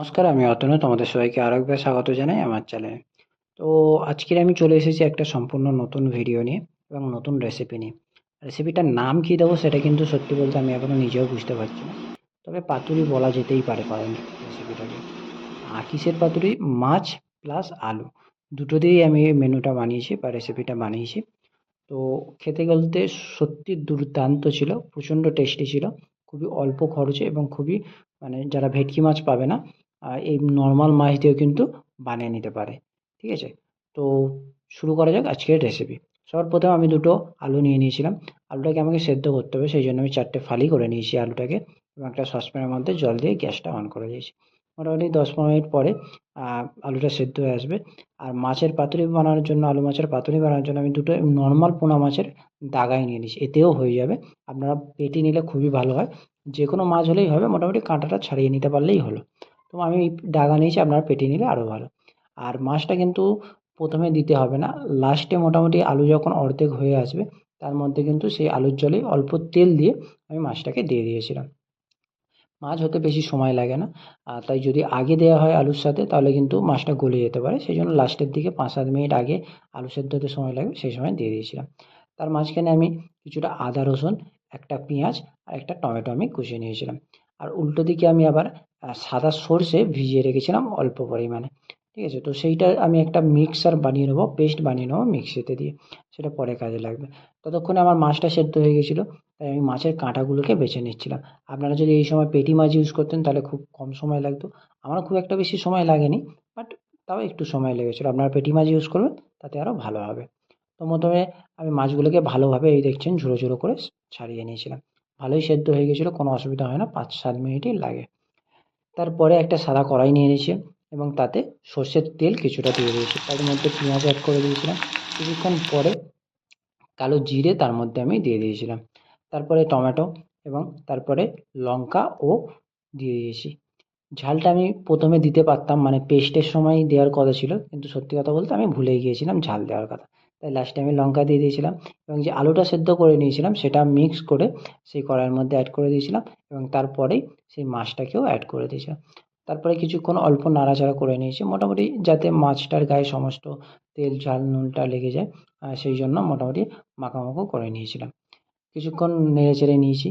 নমস্কার, আমি অতনু, তোমাদের সবাইকে আরও একবার স্বাগত জানাই আমার চ্যানেলে তো আজকের আমি চলে এসেছি একটা সম্পূর্ণ নতুন ভিডিও নিয়ে এবং নতুন রেসিপি নিয়ে। রেসিপিটার নাম কী দেবো সেটা কিন্তু সত্যি বলতে আমি এখনও নিজেও বুঝতে পারছি না। তবে পাতুরি বলা যেতেই পারে কারণ রেসিপিটাকে আর কিসের পাতুরি? মাছ প্লাস আলু। দুটো দিয়েই আমি মেনুটা বানিয়েছি বা রেসিপিটা বানিয়েছি। তো খেতে বলতে সত্যি দুর্দান্ত ছিল, প্রচণ্ড টেস্টি ছিল। খুবই অল্প খরচে এবং খুবই মানে যারা ভেটকি মাছ পাবে না এই নর্মাল মাছ দিয়েও কিন্তু বানিয়ে নিতে পারে। ঠিক আছে? তো শুরু করা যাক আজকের রেসিপি সবার প্রথমে আমি দুটো আলু নিয়ে নিয়েছিলাম। আলুটাকে আমাকে সেদ্ধ করতে হবে, সেই জন্য আমি চারটে ফালি করে নিয়েছি আলুটাকে এবং একটা সসপ্যানের মধ্যে জল দিয়ে গ্যাসটা অন করে দিয়েছি। মোটামুটি দশ পনেরো মিনিট পরে আলুটা সেদ্ধ হয়ে আসবে। আর মাছের পাতুরি বানানোর জন্য, আলু মাছের পাতুরি বানানোর জন্য আমি দুটো নর্মাল পোনা মাছের দাগাই নিয়ে নিয়েছি। এতেও হয়ে যাবে। আপনারা পেটি নিলে খুবই ভালো হয়। যে কোনো মাছ হলেই হবে, মোটামুটি কাঁটাটা ছাড়িয়ে নিতে পারলেই হলো। তো আমি ডাগা নিয়েছি, আপনারা পেটি নিলে আরও ভালো। আর মাছটা কিন্তু প্রথমে দিতে হবে না। লাস্টে মোটামুটি আলু যখন অর্ধেক হয়ে আসবে, তার মধ্যে কিন্তু সেই আলুর জলে অল্প তেল দিয়ে আমি মাছটাকে দিয়ে দিয়েছিলাম। মাছ হতে বেশি সময় লাগে না। আর তাই যদি আগে দেওয়া হয় আলুর সাথে, তাহলে কিন্তু মাছটা গলে যেতে পারে। সেই জন্য লাস্টের দিকে পাঁচ সাত মিনিট আগে আলু সেদ্ধ হতে সময় লাগবে, সেই সময় দিয়ে দিয়েছিলাম। তার মাঝখানে আমি কিছুটা আদা রসুন, একটা পেঁয়াজ আর একটা টমেটো আমি কুচিয়ে নিয়েছিলাম। আর উল্টো দিকে আমি আবার সাদা সর্ষে ভিজিয়ে রেখেছিলাম অল্প পরিমাণে। ঠিক আছে? তো সেইটা আমি একটা মিক্সার বানিয়ে নেব পেস্ট বানিয়ে নেব মিক্সিতে দিয়ে। সেটা পরে কাজে লাগবে। ততক্ষণে আমার মাছটা সেদ্ধ হয়ে গেছিল, তাই আমি মাছের কাঁটাগুলোকে বেছে নিচ্ছিলাম। আপনারা যদি এই সময় পেটি মাছ ইউজ করতেন, তাহলে খুব কম সময় লাগতো। আমারও খুব একটা বেশি সময় লাগেনি বাট তাও একটু সময় লেগেছিলো। আপনারা পেটি মাছ ইউজ করবেন, তাতে আরও ভালো হবে। তো প্রথমে আমি মাছগুলোকে ভালোভাবে এই দেখছেন ঝুড়ো ঝুড়ো করে ছাড়িয়ে নিয়েছিলাম। ভালোই সেদ্ধ হয়ে গেছিল, কোনো অসুবিধা হয় না পাঁচ সাত মিনিটই লাগে। তারপরে একটা সাদা কড়াই নিয়ে নিয়েছি এবং তাতে সর্ষের তেল কিছুটা দিয়ে দিয়েছি। তার মধ্যে পেঁয়াজ অ্যাড করে দিয়েছিলাম। কিছুক্ষণ পরে কালো জিরে তার মধ্যে আমি দিয়ে দিয়েছিলাম। তারপরে টমেটো এবং তারপরে লঙ্কা ও দিয়ে দিয়েছি। ঝালটা আমি প্রথমে দিতে পারতাম মানে পেস্টের সময় দেওয়ার কথা ছিল, কিন্তু সত্যি কথা বলতে আমি ভুলে গিয়েছিলাম ঝাল দেওয়ার কথা। তাই লাস্টে আমি লঙ্কা দিয়ে দিয়েছিলাম এবং যে আলুটা সেদ্ধ করে নিয়েছিলাম সেটা মিক্স করে সেই কড়াইয়ের মধ্যে অ্যাড করে দিয়েছিলাম এবং তারপরেই সেই মাছটাকেও অ্যাড করে দিয়েছিলাম। তারপরে কিছুক্ষণ অল্প নাড়াচাড়া করে নিয়েছি মোটামুটি যাতে মাছটার গায়ে সমস্ত তেল, ঝাল, নুনটা লেগে যায় সেই জন্য মোটামুটি মাখামাখো করে নিয়েছিলাম। কিছুক্ষণ নেড়ে চেড়ে নিয়েছি।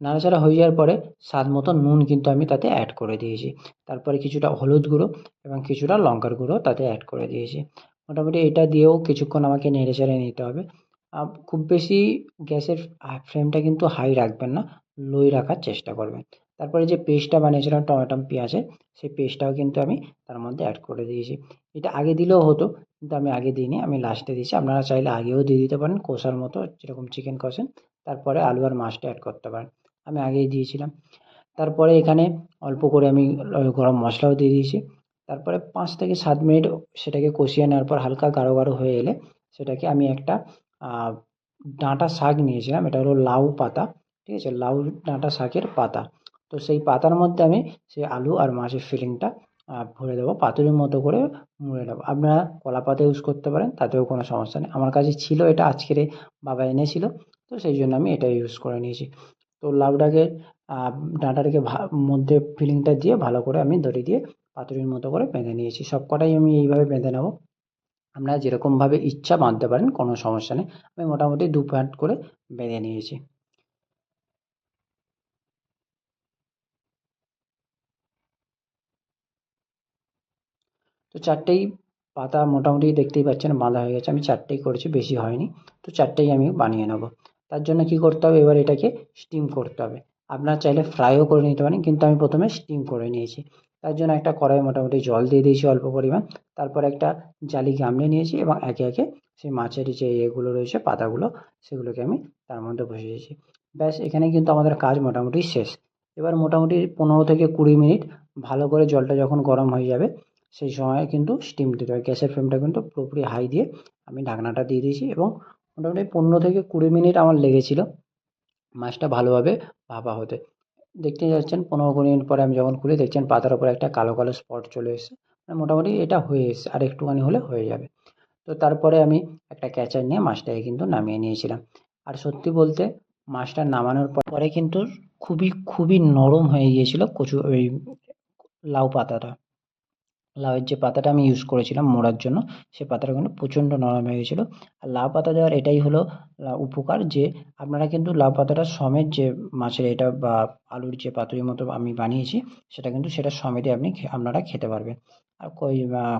নাড়াচাড়া হয়ে যাওয়ার পরে স্বাদ মতো নুন কিন্তু আমি তাতে অ্যাড করে দিয়েছি। তারপরে কিছুটা হলুদ গুঁড়ো এবং কিছুটা লঙ্কার গুঁড়ো তাতে অ্যাড করে দিয়েছি। মোটামুটি এটা দিয়েও কিছুক্ষণ আমাকে নেড়ে চেড়ে নিতে হবে। খুব বেশি গ্যাসের ফ্লেমটা কিন্তু হাই রাখবেন না লোই রাখার চেষ্টা করবেন। তারপরে যে পেস্টটা বানিয়েছিলাম, টমেটো পেঁয়াজের সেই পেস্টটাও কিন্তু আমি তার মধ্যে অ্যাড করে দিয়েছি। এটা আগে দিলেও হতো, কিন্তু আমি আগে দিইনি। আমি লাস্টে দিয়েছি। আপনারা চাইলে আগেও দিয়ে দিতে পারেন, কষার মতো যেরকম চিকেন কষেন। তারপরে আলু আর মাছটা অ্যাড করতে পারেন। আমি আগেই দিয়েছিলাম। তারপরে এখানে অল্প করে আমি গরম মশলাও দিয়ে দিয়েছি। তারপরে পাঁচ থেকে সাত মিনিট সেটাকে কষিয়ে নেওয়ার পর হালকা গাঢ় গাঢ় হয়ে এলে সেটাকে আমি একটা ডাঁটা শাক নিয়েছিলাম। এটা হলো লাউ পাতা, ঠিক আছে? লাউ ডাঁটা শাকের পাতা। তো সেই পাতার মধ্যে আমি সেই আলু আর মাছের ফিলিংটা ভরে দেবো। পাতুরির মতো করে মুড়ে নেব। আপনারা কলা পাতা ইউজ করতে পারেন, তাতেও কোনো সমস্যা নেই। আমার কাছে ছিল এটা, আজকের বাবা এনেছিল। তো সেই জন্য আমি এটা ইউজ করে নিয়েছি। তো লাউটাকে ডাঁটাটাকে মধ্যে ফিলিংটা দিয়ে ভালো করে আমি দড়ি দিয়ে পাতুরির মতো করে বেঁধে নিয়েছি। সব কটাই আমি এইভাবে বেঁধে নেব। আপনারা যেরকমভাবে ইচ্ছা বাঁধতে পারেন, কোনো সমস্যা নেই। আমি মোটামুটি দু পার্ট করে বেঁধে নিয়েছি। তো চারটেই পাতা মোটামুটি দেখতেই পাচ্ছেন বাঁধা হয়ে গেছে। আমি চারটেই করেছি, বেশি হয়নি। তো চারটেই আমি বানিয়ে নেব। তার জন্য কি করতে হবে? এবার এটাকে স্টিম করতে হবে। আপনারা চাইলে ফ্রাইও করে নিতে পারেন, কিন্তু আমি প্রথমে স্টিম করে নিয়েছি। তার জন্য একটা কড়াই মোটামুটি জল দিয়ে দিয়েছি অল্প পরিমাণ। তারপর একটা জালি গামলে নিয়েছি এবং একে একে সেই মাছের যে এগুলো রয়েছে, পাতাগুলো, সেগুলোকে আমি তার মধ্যে বসিয়েছি ব্যাস, এখানে কিন্তু আমাদের কাজ মোটামুটি শেষ। এবার মোটামুটি পনেরো থেকে কুড়ি মিনিট ভালো করে জলটা যখন গরম হয়ে যাবে, সেই সময় কিন্তু স্টিম দিতে হবে। গ্যাসের ফ্লেমটা কিন্তু পুরোপুরি হাই দিয়ে আমি ঢাকনাটা দিয়ে দিয়েছি এবং মোটামুটি পনেরো থেকে কুড়ি মিনিট আমার লেগেছিল মাছটা ভালোভাবে ভাপা হতে। দেখতে যাচ্ছেন, পনেরো কুড়ি মিনিট পরে আমি যখন খুলি, দেখছেন পাতার উপরে একটা কালো কালো স্পট চলে এসেছে। মানে মোটামুটি এটা হয়ে এসেছে, আর একটুখানি হলে হয়ে যাবে। তো তারপরে আমি একটা ক্যাচার নিয়ে মাছটাকে কিন্তু নামিয়ে নিয়েছিলাম। আর সত্যি বলতে, মাছটা নামানোর পরে কিন্তু খুবই খুবই নরম হয়ে গিয়েছিল কচু, ওই লাউ পাতাটা। লাউয়ের যে পাতাটা আমি ইউজ করেছিলাম মোড়ার জন্য, সে পাতাটা কিন্তু প্রচণ্ড নরম হয়ে গেছিল। আর লাউ পাতা দেওয়ার এটাই হলো উপকার যে আপনারা কিন্তু লাউ পাতাটা সমেত যে মাছের এটা বা আলুর যে পাতুরি মতো আমি বানিয়েছি, সেটা কিন্তু সেটা সমেতই আপনি আপনারা খেতে পারবেন। আর কই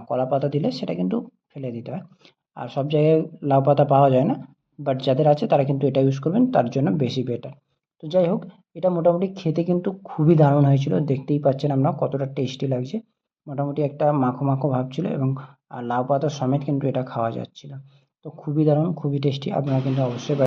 কলা পাতা দিলে সেটা কিন্তু ফেলে দিতে হয়। আর সব জায়গায় লাউ পাতা পাওয়া যায় না বাট যাদের আছে তারা কিন্তু এটা ইউজ করবেন, তার জন্য বেশি বেটার তো যাই হোক, এটা মোটামুটি খেতে কিন্তু খুবই দারুণ হয়েছিল, দেখতেই পাচ্ছেন আমরা কতটা টেস্টি লাগছে। মোটামুটি একটা মাখো মাখো ভাব ছিল এবং লাউ পাতার সমেত কিন্তু এটা খাওয়া যাচ্ছিল। তো খুবই দারুণ, খুবই টেস্টি। আপনারা কিন্তু অবশ্যই